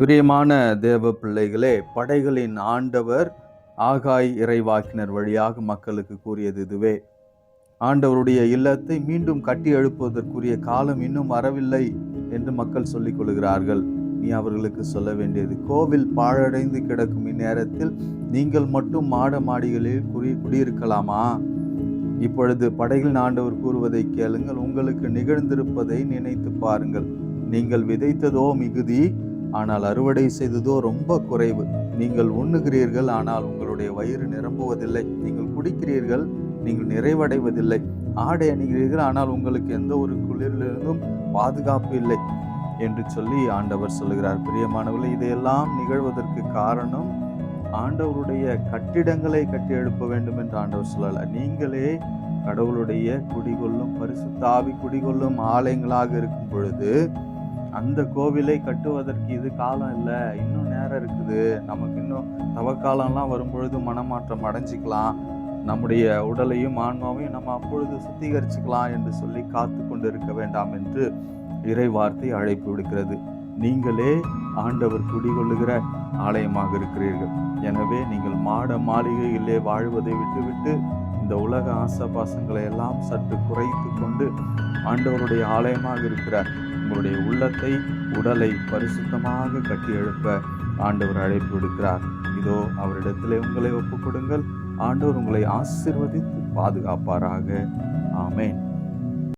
பிரியமான தேவ பிள்ளைகளே படைகளின் ஆண்டவர் ஆகாய் இறைவாக்கினர் வழியாக மக்களுக்கு கூறியது இதுவே. ஆண்டவருடைய இல்லத்தை மீண்டும் கட்டி எழுப்புவதற்குரிய காலம் இன்னும் வரவில்லை என்று மக்கள் சொல்லிக் கொள்கிறார்கள். நீ அவர்களுக்கு சொல்ல வேண்டியது கோவில் பாழடைந்து கிடக்கும் இந்நேரத்தில் நீங்கள் மட்டும் மாட மாடிகளில் குறி குடியிருக்கலாமா? இப்பொழுது படைகளின் ஆண்டவர் கூறுவதை கேளுங்கள் உங்களுக்கு நிகழ்ந்திருப்பதை நினைத்து பாருங்கள். நீங்கள் விதைத்ததோ மிகுதி ஆனால் அறுவடை செய்ததோ ரொம்ப குறைவு. நீங்கள் உண்ணுகிறீர்கள் ஆனால் உங்களுடைய வயிறு நிரம்புவதில்லை. நீங்கள் குடிக்கிறீர்கள் நீங்கள் நிறைவடைவதில்லை. ஆடை அணிகிறீர்கள் ஆனால் உங்களுக்கு எந்த ஒரு குளிரிலிருந்தும் பாதுகாப்பு இல்லை என்று சொல்லி ஆண்டவர் சொல்லுகிறார். பிரியமானவர்கள் இதையெல்லாம் நிகழ்வதற்கு காரணம் ஆண்டவருடைய கட்டிடங்களை கட்டி எழுப்ப வேண்டும் என்று ஆண்டவர் சொல்லல. நீங்களே கடவுளுடைய குடிகொள்ளும் பரிசுத்தாவி குடிகொள்ளும் ஆலயங்களாக இருக்கும் பொழுது அந்த கோவிலை கட்டுவதற்கு இது காலம் இல்லை. இன்னும் நேரம் இருக்குது. நமக்கு இன்னும் தவக்காலம்லாம் வரும்பொழுது மனமாற்றம் அடைஞ்சிக்கலாம். நம்முடைய உடலையும் ஆன்மாவையும் நம்ம அப்பொழுது சுத்திகரிச்சுக்கலாம் என்று சொல்லி காத்து கொண்டு இருக்க வேண்டாம் என்று இறை வார்த்தை அழைப்பு விடுக்கிறது. நீங்களே ஆண்டவர் குடிகொள்ளுகிற ஆலயமாக இருக்கிறீர்கள். எனவே நீங்கள் மாட மாளிகையிலே வாழ்வதை விட்டுவிட்டு இந்த உலக ஆசபாசங்களை எல்லாம் சற்று குறைத்து கொண்டு ஆண்டவருடைய ஆலயமாக இருக்கிறார் உங்களுடைய உள்ளத்தை உடலை பரிசுத்தமாக கட்டி எழுப்ப ஆண்டவர் அழைப்பு விடுக்கிறார். இதோ அவரிடத்திலே உங்களை ஒப்புக் கொடுங்கள் ஆண்டவர் உங்களை ஆசிர்வதித்து பாதுகாப்பாராக. ஆமேன்.